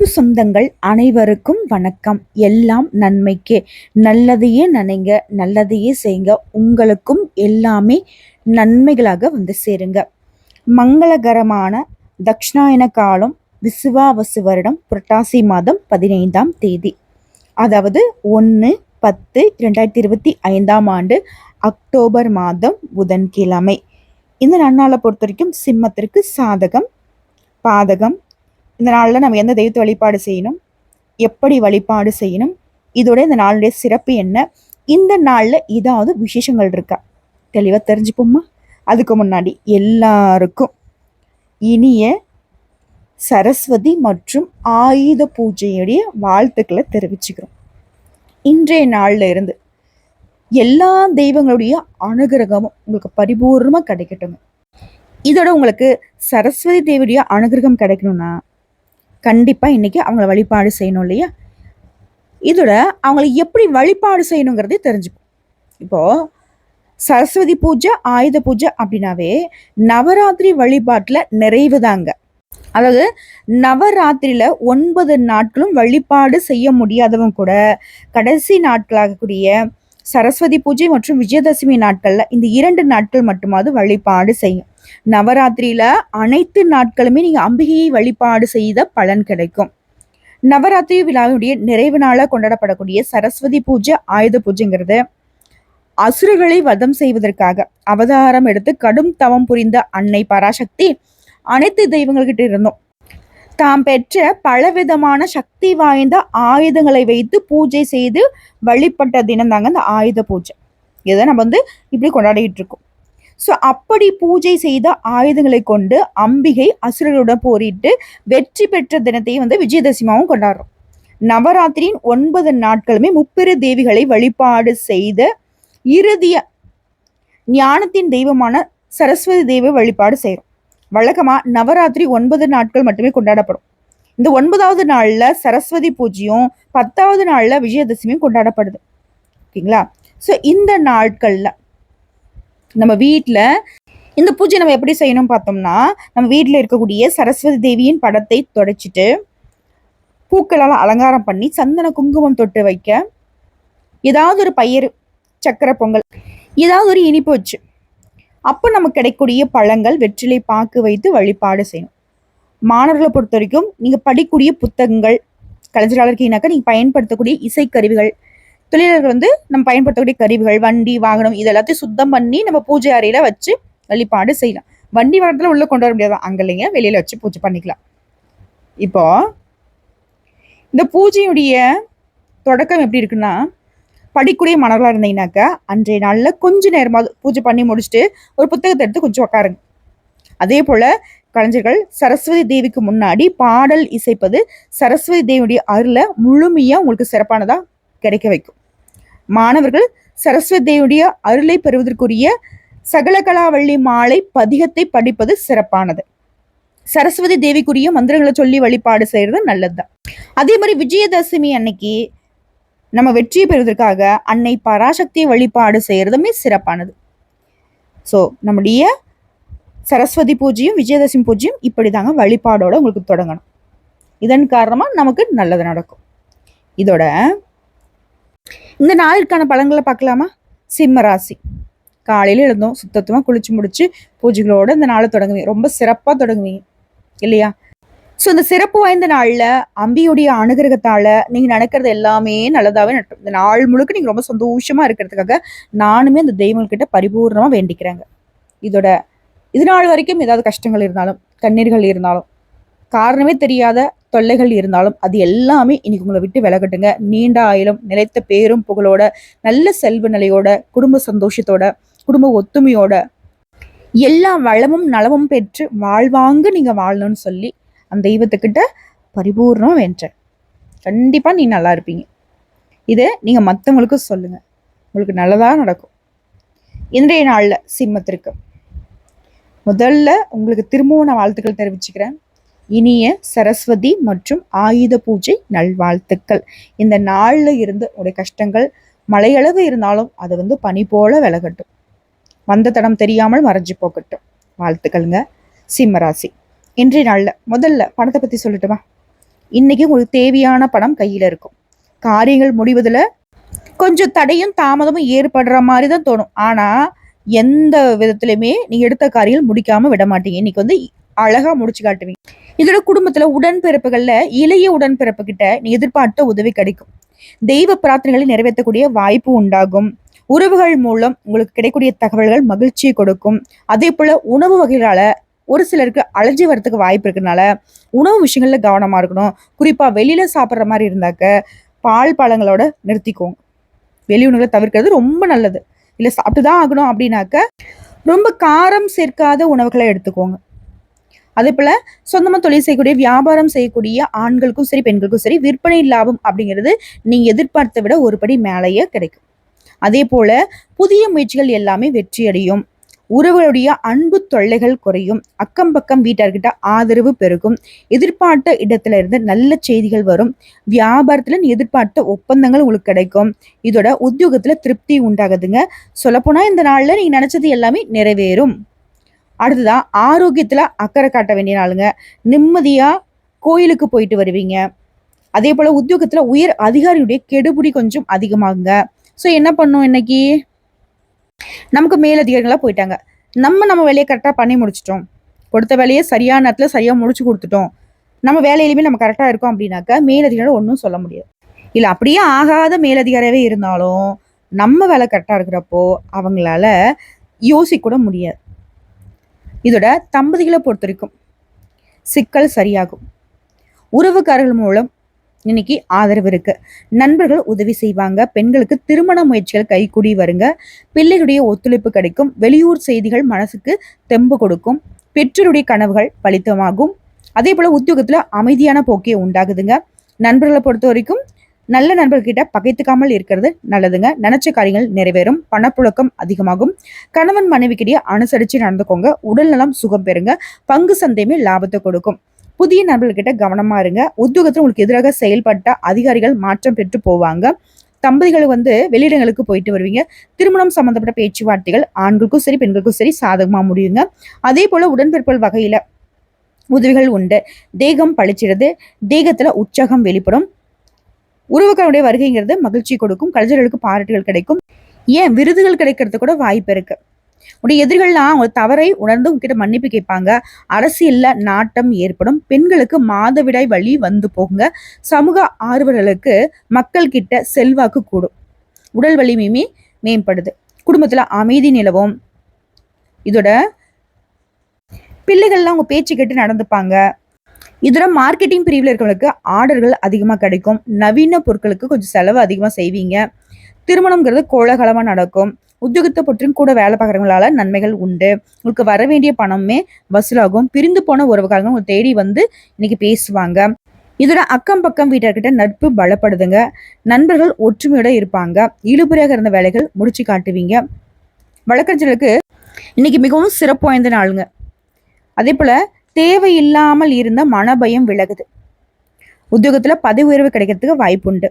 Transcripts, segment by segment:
அன்பு சொந்தங்கள் அனைவருக்கும் வணக்கம். எல்லாம் நன்மைக்கே. நல்லதையே நினைங்க நல்லதையே செய்யுங்க. உங்களுக்கும் எல்லாமே நன்மைகளாக வந்து சேருங்க. மங்களகரமான தக்ஷணாயன காலம் விசுவாவசு வருடம் புரட்டாசி மாதம் பதினைந்தாம் தேதி. அதாவது ஒன்று பத்து ரெண்டாயிரத்தி இருபத்தி ஐந்தாம் ஆண்டு அக்டோபர் மாதம் புதன்கிழமை. இந்த நன்னாளை பொறுத்த வரைக்கும் சிம்மத்திற்கு சாதகம் பாதகம் இந்த நாளில் நம்ம எந்த தெய்வத்தை வழிபாடு செய்யணும்? எப்படி வழிபாடு செய்யணும்? இதோட இந்த நாளுடைய சிறப்பு என்ன? இந்த நாளில் ஏதாவது விசேஷங்கள் இருக்கா? தெளிவாக தெரிஞ்சுப்போமா அதுக்கு முன்னாடி எல்லாருக்கும் இனிய சரஸ்வதி மற்றும் ஆயுத பூஜையுடைய வாழ்த்துக்களை தெரிவிச்சுக்கிறோம். இன்றைய நாளில் இருந்து எல்லா தெய்வங்களுடைய அனுகிரகமும் உங்களுக்கு பரிபூர்ணமாக கிடைக்கட்டுங்க. இதோட உங்களுக்கு சரஸ்வதி தேவியுடைய அனுகிரகம் கிடைக்கணும்னா கண்டிப்பாக இன்றைக்கி அவங்கள வழிபாடு செய்யணும் இல்லையா? இதோட அவங்கள எப்படி வழிபாடு செய்யணுங்கிறதே தெரிஞ்சுக்கும் இப்போது சரஸ்வதி பூஜை ஆயுத பூஜை அப்படின்னாவே நவராத்திரி வழிபாட்டில் நிறைவு தாங்க அதாவது நவராத்திரியில் ஒன்பது நாட்களும் வழிபாடு செய்ய முடியாதவங்க கூட கடைசி நாட்களாகக்கூடிய சரஸ்வதி பூஜை மற்றும் விஜயதசமி நாட்களில் இந்த இரண்டு நாட்கள் மட்டுமாவது வழிபாடு செய்யும் நவராத்திரியில அனைத்து நாட்களுமே நீங்க அம்பிகையை வழிபாடு செய்த பலன் கிடைக்கும். நவராத்திரி விழாவினுடைய நிறைவு நாளாக கொண்டாடப்படக்கூடிய சரஸ்வதி பூஜை ஆயுத பூஜைங்கிறது. அசுரர்களை வதம் செய்வதற்காக அவதாரம் எடுத்து கடும் தவம் புரிந்த அன்னை பராசக்தி அனைத்து தெய்வங்கள்கிட்ட இருந்தோம் தாம் பெற்ற பலவிதமான சக்தி வாய்ந்த ஆயுதங்களை வைத்து பூஜை செய்து வழிபட்ட தினம் தாங்க இந்த ஆயுத பூஜை. இதை நம்ம வந்து இப்படி கொண்டாடிட்டு இருக்கோம். ஸோ அப்படி பூஜை செய்த ஆயுதங்களை கொண்டு அம்பிகை அசுரர்களுடன் போரிட்டு வெற்றி பெற்ற தினத்தையும் வந்து விஜயதசமாவும் கொண்டாடுறோம். நவராத்திரியின் ஒன்பது நாட்களுமே முப்பெரு தேவிகளை வழிபாடு செய்த இறுதிய ஞானத்தின் தெய்வமான சரஸ்வதி தேவை வழிபாடு செய்கிறோம் வழக்கமாக நவராத்திரி ஒன்பது நாட்கள் மட்டுமே கொண்டாடப்படும். இந்த ஒன்பதாவது நாளில் சரஸ்வதி பூஜையும் பத்தாவது நாளில் விஜயதசமியும் கொண்டாடப்படுது. ஓகேங்களா? ஸோ இந்த நாட்களில் நம்ம வீட்டில் இந்த பூஜை நம்ம எப்படி செய்யணும் பார்த்தோம்னா நம்ம வீட்டில் இருக்கக்கூடிய சரஸ்வதி தேவியின் படத்தை தொடச்சிட்டு பூக்களால் அலங்காரம் பண்ணி சந்தன குங்குமம் தொட்டு வைக்க ஏதாவது ஒரு பயிர் சக்கரை பொங்கல் ஏதாவது ஒரு இனிப்பு வச்சு அப்போ நமக்கு கிடைக்கக்கூடிய பழங்கள் வெற்றிலை பாக்கு வைத்து வழிபாடு செய்யணும். மாணவர்களை பொறுத்த வரைக்கும் நீங்கள் படிக்கக்கூடிய புத்தகங்கள் கலைஞராளர் இருக்கீங்கனாக்கா நீங்கள் பயன்படுத்தக்கூடிய இசைக்கருவிகள் தொழிலாளர்கள் வந்து நம்ம பயன்படுத்தக்கூடிய கருவிகள் வண்டி வாகனம் இது எல்லாத்தையும் சுத்தம் பண்ணி நம்ம பூஜை அறையில வச்சு வழிபாடு செய்யலாம். வண்டி வாகனத்துல உள்ள கொண்டு வர முடியாது. அங்கே இல்லைங்க வெளியில வச்சு பூஜை பண்ணிக்கலாம். இப்போ இந்த பூஜையுடைய தொடக்கம் எப்படி இருக்குன்னா படிக்கூடிய மாணவர்களாக இருந்தீங்கன்னாக்கா அன்றைய நாளில் கொஞ்ச நேரமாவது பூஜை பண்ணி முடிச்சுட்டு ஒரு புத்தகத்தை எடுத்து கொஞ்சம் உட்காருங்க அதே போல் கலைஞர்கள் சரஸ்வதி தேவிக்கு முன்னாடி பாடல் இசைப்பது சரஸ்வதி தேவியுடைய அருளை முழுமையாக உங்களுக்கு சிறப்பானதாக கிடைக்க வைக்கும். மாணவர்கள் சரஸ்வதி தேவியுடைய அருளை பெறுவதற்குரிய சகலகலாவள்ளி மாலை பதிகத்தை படிப்பது சிறப்பானது. சரஸ்வதி தேவிக்குரிய மந்திரங்களை சொல்லி வழிபாடு செய்யறது நல்லதுதான். அதே மாதிரி விஜயதசமி அன்னைக்கு நம்ம வெற்றியை பெறுவதற்காக அன்னை பராசக்தியை வழிபாடு செய்யறதுமே சிறப்பானது. ஸோ நம்முடைய சரஸ்வதி பூஜையும் விஜயதசமி பூஜையும் இப்படி தாங்க வழிபாடோட உங்களுக்கு தொடங்கணும். இதன் காரணமாக நமக்கு நல்லது நடக்கும். இதோட இந்த நாளுக்கான பழங்களை பார்க்கலாமா? சிம்ம ராசி. காலையில் எழுந்தோம் சுத்தத்துவமாக குளிச்சு முடிச்சு பூஜைகளோடு இந்த நாளை தொடங்குவீங்க. ரொம்ப சிறப்பாக தொடங்குவீங்க. இல்லையா? ஸோ இந்த சிறப்பு வாய்ந்த நாளில் அம்பியுடைய அனுகிரகத்தால் நீங்கள் நடக்கிறது எல்லாமே நல்லதாகவே நடக்கும். இந்த நாள் முழுக்க நீங்கள் ரொம்ப சந்தோஷமாக இருக்கிறதுக்காக நானுமே அந்த தெய்வங்கள்கிட்ட பரிபூர்ணமாக வேண்டிக்கிறேங்க. இதோட இது நாள் வரைக்கும் ஏதாவது கஷ்டங்கள் இருந்தாலும் கண்ணீர்கள் இருந்தாலும் காரணமே தெரியாத தொல்லைகள் இருந்தாலும் அது எல்லாமே இன்னைக்கு உங்களை விட்டு விலகட்டுங்க. நீண்ட ஆயிலும் நிலைத்த பேரும் புகழோட நல்ல செல்வ நிலையோட குடும்ப சந்தோஷத்தோட குடும்ப ஒத்துமையோட எல்லா வளமும் நலமும் பெற்று வாழ்வாங்க நீங்கள் வாழணும்னு சொல்லி அந்த தெய்வத்துக்கிட்ட பரிபூர்ணம் வென்றேன் கண்டிப்பாக நீ நல்லா இருப்பீங்க. இதை நீங்கள் மற்றவங்களுக்கும் சொல்லுங்கள் உங்களுக்கு நல்லதாக நடக்கும். இன்றைய நாளில் சிம்மத்திற்கு முதல்ல உங்களுக்கு திரும்பவும் நான் வாழ்த்துக்கள் தெரிவிச்சுக்கிறேன். இனிய சரஸ்வதி மற்றும் ஆயுத பூஜை நல்வாழ்த்துக்கள். இந்த நாளில் இருந்து உடைய கஷ்டங்கள் மலையளவு இருந்தாலும் அது வந்து பனி போல விலகட்டும். வந்த தடம் தெரியாமல் மறைஞ்சு போகட்டும். வாழ்த்துக்கள்ங்க. சிம்மராசி இன்றைய நாளில் முதல்ல பணத்தை பற்றி சொல்லட்டுமா? இன்னைக்கு உங்களுக்கு தேவையான பணம் கையில் இருக்கும். காரியங்கள் முடிவதில் கொஞ்சம் தடையும் தாமதமும் ஏற்படுற மாதிரி தான் தோணும். ஆனால் எந்த விதத்துலையுமே நீங்கள் எடுத்த காரியங்கள் முடிக்காமல் விட மாட்டீங்க. இன்னைக்கு வந்து அழகாக முடிச்சு காட்டுவீங்க. இதோட குடும்பத்தில் உடன்பிறப்புகளில் இளைய உடன்பிறப்பு கிட்ட நீ எதிர்பார்த்த உதவி கிடைக்கும். தெய்வ பிரார்த்தனைகளை நிறைவேற்றக்கூடிய வாய்ப்பு உண்டாகும். உறவுகள் மூலம் உங்களுக்கு கிடைக்கக்கூடிய தகவல்கள் மகிழ்ச்சியை கொடுக்கும். அதே போல உணவு வகைகளால ஒரு சிலருக்கு அலர்ஜி வரத்துக்கு வாய்ப்பு இருக்கிறதுனால உணவு விஷயங்கள்ல கவனமா இருக்கணும். குறிப்பா வெளியில சாப்பிட்ற மாதிரி இருந்தாக்க பால் பழங்களோட நிறுத்திக்கோங்க. வெளி உணவுகளை தவிர்க்கிறது ரொம்ப நல்லது. இல்லை சாப்பிட்டு தான் ஆகணும் அப்படின்னாக்க ரொம்ப காரம் சேர்க்காத உணவுகளை எடுத்துக்கோங்க. அதே போல சொந்தமா தொழில் செய்யக்கூடிய வியாபாரம் செய்யக்கூடிய ஆண்களுக்கும் சரி பெண்களுக்கும் சரி விற்பனை லாபம் அப்படிங்கிறது நீங்கள் எதிர்பார்த்த விட ஒரு படி மேலேயே கிடைக்கும். அதே போல புதிய முயற்சிகள் எல்லாமே வெற்றியடையும் உறவுகளுடைய அன்பு தொல்லைகள் குறையும். அக்கம் பக்கம் வீட்டார்கிட்ட ஆதரவு பெருகும். எதிர்பார்த்த இடத்துல இருந்து நல்ல செய்திகள் வரும். வியாபாரத்துல எதிர்பார்த்த ஒப்பந்தங்கள் உங்களுக்கு கிடைக்கும். இதோட உத்தியோகத்துல திருப்தி உண்டாகுதுங்க. சொல்லப்போனா இந்த நாள்ல நீங்க நினைச்சது எல்லாமே நிறைவேறும். அடுத்ததான் ஆரோக்கியத்தில் அக்கறை காட்ட வேண்டிய நாளுங்க. நிம்மதியாக கோயிலுக்கு போயிட்டு வருவீங்க. அதே போல் உத்தியோகத்தில் உயர் அதிகாரியுடைய கெடுபுடி கொஞ்சம் அதிகமாகுங்க. ஸோ என்ன பண்ணோம் இன்னைக்கு? நமக்கு மேலதிகாரிகளாக போயிட்டாங்க. நம்ம நம்ம வேலையை கரெக்டாக பண்ணி முடிச்சிட்டோம். கொடுத்த வேலையை சரியான நேரத்தில் சரியாக முடிச்சு கொடுத்துட்டோம். நம்ம வேலையிலுமே நம்ம கரெக்டாக இருக்கோம் அப்படின்னாக்கா மேலதிகாரம் ஒன்றும் சொல்ல முடியாது. இல்லை அப்படியே ஆகாத மேலதிகாரியாகவே இருந்தாலும் நம்ம வேலை கரெக்டாக இருக்கிறப்போ அவங்களால யோசிக்க கூட முடியாது. இதோட தம்பதிகளை பொறுத்த வரைக்கும் சிக்கல் சரியாகும். உறவுக்காரர்கள் மூலம் இன்னைக்கு ஆதரவு இருக்கு. நண்பர்கள் உதவி செய்வாங்க. பெண்களுக்கு திருமண முயற்சிகள் கைகூடி வருங்க. பிள்ளைகளுடைய ஒத்துழைப்பு கிடைக்கும். வெளியூர் செய்திகள் மனசுக்கு தெம்பு கொடுக்கும். பெற்றோருடைய கனவுகள் பலித்தமாகும். அதே போல உத்தியோகத்துல அமைதியான போக்கே உண்டாகுதுங்க. நண்பர்களை பொறுத்த வரைக்கும் நல்ல நண்பர்கிட்ட பகைத்துக்காமல் இருக்கிறது நல்லதுங்க. நினைச்ச காரியங்கள் நிறைவேறும். பணப்புழக்கம் அதிகமாகும். கணவன் மனைவிக்கிடையே அனுசரிச்சு நடந்துக்கோங்க. உடல் நலம் சுகம் பெறுங்க. பங்கு சந்தையுமே லாபத்தை கொடுக்கும். புதிய நண்பர்கிட்ட கவனமா இருங்க. உத்தியோகத்தில் உங்களுக்கு எதிராக செயல்பட்ட அதிகாரிகள் மாற்றம் பெற்று போவாங்க. தம்பதிகள் வந்து வெளியிடங்களுக்கு போயிட்டு வருவீங்க. திருமணம் சம்பந்தப்பட்ட பேச்சுவார்த்தைகள் ஆண்களுக்கும் சரி பெண்களுக்கும் சரி சாதகமா முடியுங்க. அதே போல உடன்பிற்பல் வகையில உதவிகள் உண்டு. தேகம் பழிச்சிடுது தேகத்துல உற்சாகம் வெளிப்படும். உறவுகளுடைய வருகைங்கிறது மகிழ்ச்சி கொடுக்கும் கலைஞர்களுக்கு பாராட்டுகள் கிடைக்கும். ஏன்? விருதுகள் கிடைக்கிறது கூட வாய்ப்பு இருக்கு. உடைய எதிர்கள்லாம் அவங்க தவறை உணர்ந்து உங்ககிட்ட மன்னிப்பு கேட்பாங்க. அரசியல்ல நாட்டம் ஏற்படும். பெண்களுக்கு மாதவிடாய் வழி வந்து போகுங்க. சமூக ஆர்வலர்களுக்கு மக்கள் கிட்ட செல்வாக்கு கூடும். உடல் வலிமையுமே மேம்படுது. குடும்பத்துல அமைதி நிலவும். இதோட பிள்ளைகள்லாம் அவங்க பேச்சு கேட்டு நடந்துப்பாங்க. இதோட மார்க்கெட்டிங் பிரிவில் இருக்கிறவங்களுக்கு ஆர்டர்கள் அதிகமாக கிடைக்கும். நவீன பொருட்களுக்கு கொஞ்சம் செலவு அதிகமாக செய்வீங்க. திருமணங்கிறது கோலகலமாக நடக்கும். உத்தியோகத்தை பற்றியும் கூட வேலை பார்க்குறவங்களால நன்மைகள் உண்டு. உங்களுக்கு வர வேண்டிய பணமே வசூலாகும். பிரிந்து போன உறவுக்காரங்க உங்களை தேடி வந்து இன்னைக்கு பேசுவாங்க. இதோட அக்கம் பக்கம் வீட்டார்கிட்ட நட்பு பலப்படுதுங்க. நண்பர்கள் ஒற்றுமையோட இருப்பாங்க. இழுபறியாக இருந்த வேலைகள் முடிச்சு காட்டுவீங்க. வழக்கறிஞர்களுக்கு இன்னைக்கு மிகவும் சிறப்பு வாய்ந்த நாளுங்க. அதே போல தேவையில்லாமல் இருந்த மனபயம் விலகுது. உத்தியோகத்துல பதவி உயர்வு கிடைக்கிறதுக்கு வாய்ப்பு உண்டு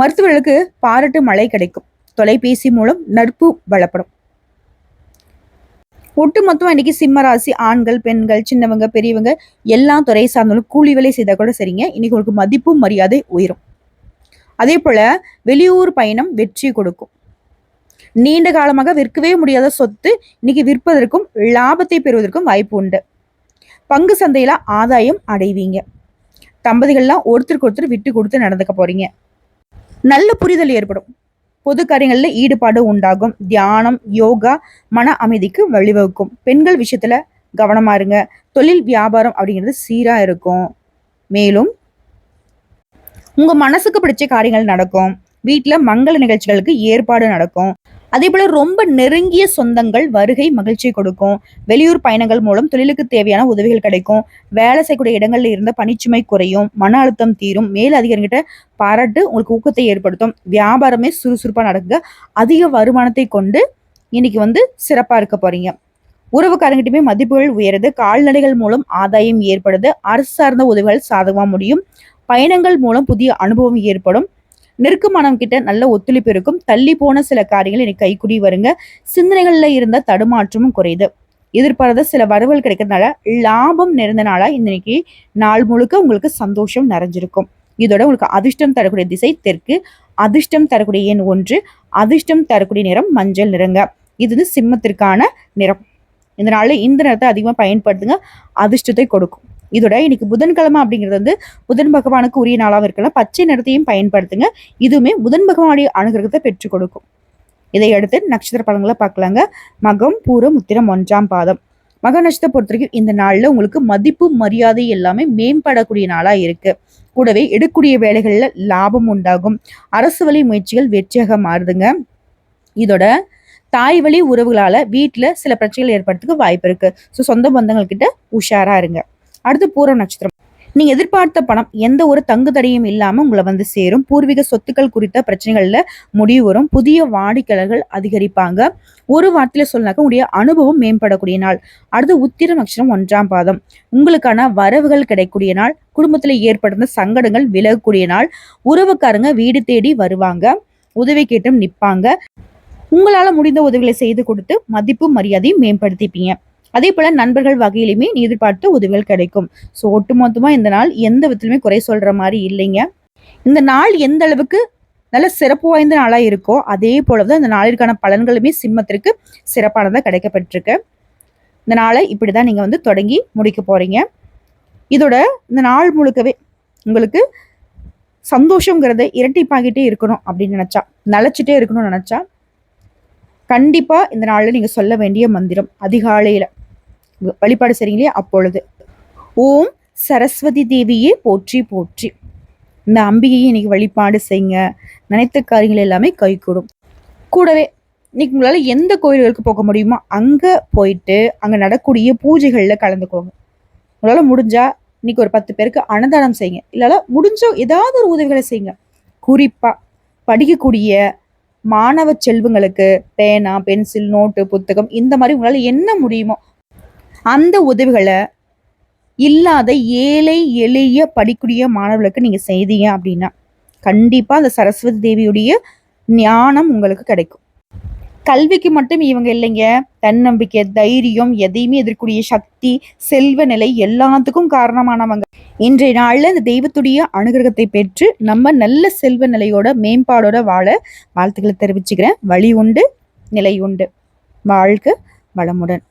மருத்துவர்களுக்கு பாராட்டு மழை கிடைக்கும். தொலைபேசி மூலம் நட்பு பலப்படும் ஒட்டுமொத்தம் இன்னைக்கு சிம்மராசி ஆண்கள் பெண்கள் சின்னவங்க பெரியவங்க எல்லா துறை சார்ந்தாலும் கூலி வேலை செய்தால் கூட சரிங்க. இன்னைக்கு உங்களுக்கு மதிப்பும் மரியாதை உயரும். அதே போல வெளியூர் பயணம் வெற்றி கொடுக்கும். நீண்ட காலமாக விற்கவே முடியாத சொத்து இன்னைக்கு விற்பதற்கும் லாபத்தை பெறுவதற்கும் வாய்ப்பு உண்டு. பங்கு சந்தையில் ஆதாயம் அடைவீங்க. தம்பதிகள்லாம் ஒருத்தருக்கு ஒருத்தர் விட்டு கொடுத்து நடந்துக்க போறீங்க. நல்ல புரிதல் ஏற்படும். பொது காரியங்களில் ஈடுபாடு உண்டாகும். தியானம் யோகா மன அமைதிக்கு வழிவகுக்கும். பெண்கள் விஷயத்தில் கவனமா இருங்க. தொழில் வியாபாரம் அப்படிங்கிறது சீராக இருக்கும். மேலும் உங்கள் மனசுக்கு பிடிச்ச காரியங்கள் நடக்கும். வீட்டில் மங்கள நிகழ்ச்சிகளுக்கு ஏற்பாடு நடக்கும். அதே போல ரொம்ப நெருங்கிய சொந்தங்கள் வருகை மகிழ்ச்சி கொடுக்கும். வெளியூர் பயணங்கள் மூலம் தொழிலுக்கு தேவையான உதவிகள் கிடைக்கும். வேலை செய்யக்கூடிய இடங்கள்ல இருந்த பணிச்சுமை குறையும். மன அழுத்தம் தீரும். மேல் அதிகாரிகிட்ட பாராட்டு உங்களுக்கு ஊக்கத்தை ஏற்படுத்தும். வியாபாரமே சுறுசுறுப்பா நடக்குங்க. அதிக வருமானத்தை கொண்டு இன்னைக்கு வந்து சிறப்பா இருக்க போறீங்க. உறவுக்காரங்கிட்டுமே மதிப்புகள் உயருது. கால்நடைகள் மூலம் ஆதாயம் ஏற்படுது. அரசு சார்ந்த உதவிகள் சாதகமாக முடியும். பயணங்கள் மூலம் புதிய அனுபவம் ஏற்படும். நெருக்கமானவங்க கிட்ட நல்ல ஒத்துழைப்பு இருக்கும். தள்ளி போன சில காரியங்கள் எனக்கு கைக்குடி வருங்க. சிந்தனைகள்ல இருந்த தடுமாற்றமும் குறையுது. எதிர்பாராத சில வரவுகள் கிடைக்கிறதுனால லாபம் நிறைந்த நாளா இன்னைக்கு நாள் முழுக்க உங்களுக்கு சந்தோஷம் நிறைஞ்சிருக்கும். இதோட உங்களுக்கு அதிர்ஷ்டம் தரக்கூடிய திசை தெற்கு. அதிர்ஷ்டம் தரக்கூடிய எண் ஒன்று. அதிர்ஷ்டம் தரக்கூடிய நிறம் மஞ்சள் நிறங்க. இது வந்து சிம்மத்திற்கான நிறம். இதனால இந்த நிறத்தை அதிகமாக பயன்படுத்துங்க. அதிர்ஷ்டத்தை கொடுக்கும். இதோட இன்னைக்கு புதன்கிழமை அப்படிங்கிறது வந்து புதன் பகவானுக்கு உரிய நாளாகவும் இருக்கலாம். பச்சை நிறத்தையும் பயன்படுத்துங்க. இதுவுமே புதன் பகவானுடைய அனுகிரகத்தை பெற்றுக் கொடுக்கும். இதையடுத்து நட்சத்திர பலன்களை பார்க்கலாங்க. மகம் பூரம் உத்திரம் ஒன்றாம் பாதம். மக நட்சத்திர பொறுத்த வரைக்கும் இந்த நாளில் உங்களுக்கு மதிப்பு மரியாதை எல்லாமே மேம்படக்கூடிய நாளாக இருக்கு. கூடவே எடுக்கக்கூடிய வேலைகளில் லாபம் உண்டாகும். அரசு வழி முயற்சிகள் வெற்றியாக மாறுதுங்க. இதோட தாய் வழி உறவுகளால வீட்டில் சில பிரச்சனைகள் ஏற்படுறதுக்கு வாய்ப்பு இருக்கு. ஸோ சொந்த பந்தங்கள்கிட்ட உஷாராக உஷாரா இருங்க. அடுத்து பூர நட்சத்திரம். நீங்க எதிர்பார்த்த பணம் எந்த ஒரு தங்கு தடையும் இல்லாம உங்களை வந்து சேரும். பூர்வீக சொத்துக்கள் குறித்த பிரச்சனைகள்ல முடிவு வரும். புதிய வாடிக்கையாளர்கள் அதிகரிப்பாங்க. ஒரு வார்த்தையில சொன்னாக்க உங்களுடைய அனுபவம் மேம்படக்கூடிய நாள். அடுத்து உத்திர நட்சத்திரம் ஒன்றாம் பாதம். உங்களுக்கான வரவுகள் கிடைக்கக்கூடிய நாள். குடும்பத்துல ஏற்படுத்த சங்கடங்கள் விலகக்கூடிய நாள். உறவுக்காரங்க வீடு தேடி வருவாங்க. உதவி கேட்டும் நிற்பாங்க உங்களால முடிந்த உதவிகளை செய்து கொடுத்து மதிப்பு மரியாதையும் மேம்படுத்திப்பீங்க. அதே போல நண்பர்கள் வகையிலுமே நீ எதிர்பார்த்த உதவிகள் கிடைக்கும். ஸோ ஒட்டுமொத்தமா இந்த நாள் எந்த விதத்திலுமே குறை சொல்ற மாதிரி இல்லைங்க. இந்த நாள் எந்த அளவுக்கு நல்ல சிறப்பு வாய்ந்த நாளா இருக்கோ அதே போலதான் இந்த நாளிற்கான பலன்களுமே சிம்மத்திற்கு சிறப்பானதாக கிடைக்கப்பட்டிருக்கு. இந்த நாளை இப்படிதான் நீங்க வந்து தொடங்கி முடிக்க போறீங்க. இதோட இந்த நாள் முழுக்கவே உங்களுக்கு சந்தோஷங்கிறத இரட்டிப்பாகிட்டே இருக்கணும் அப்படின்னு நினைச்சா நினைச்சிட்டே இருக்கணும்னு நினைச்சா கண்டிப்பா இந்த நாளில் நீங்க சொல்ல வேண்டிய மந்திரம் அதிகாலையில வழிபாடு செய்றீங்களே அப்பொழுது. ஓம் சரஸ்வதி தேவியே போற்றி போற்றி. இந்த அம்பிகையை இன்னைக்கு வழிபாடு செய்யுங்க. நினைத்த காரியங்கள் எல்லாமே கைகூடும். கூடவே இன்னைக்கு உங்களால் எந்த கோயில்களுக்கு போக முடியுமோ அங்கே போயிட்டு அங்கே நடக்கூடிய பூஜைகளில் கலந்துக்கோங்க. உங்களால் முடிஞ்சா இன்னைக்கு ஒரு பத்து பேருக்கு அன்னதானம் செய்யுங்க. இல்லைனா முடிஞ்சோ ஏதாவது ஒரு உதவிகளை செய்யுங்க. குறிப்பாக படிக்கக்கூடிய மாணவ செல்வங்களுக்கு பேனா பென்சில் நோட்டு புத்தகம் இந்த மாதிரி உங்களால் என்ன முடியுமோ அந்த உதவிகளை இல்லாத ஏழை எளிய படிக்கூடிய மாணவர்களுக்கு நீங்கள் செய்தீங்க அப்படின்னா கண்டிப்பாக அந்த சரஸ்வதி தேவியுடைய ஞானம் உங்களுக்கு கிடைக்கும். கல்விக்கு மட்டும் இவங்க இல்லைங்க. தன்னம்பிக்கை தைரியம் எதையுமே எதிர்க்கூடிய சக்தி செல்வ நிலை எல்லாத்துக்கும் காரணமானவங்க. இன்றைய நாளில் இந்த தெய்வத்துடைய அனுகிரகத்தை பெற்று நம்ம நல்ல செல்வ நிலையோட மேம்பாடோட வாழ வாழ்த்துக்களை தெரிவிச்சுக்கிறேன். வழி உண்டு நிலை உண்டு. வாழ்க வளமுடன்.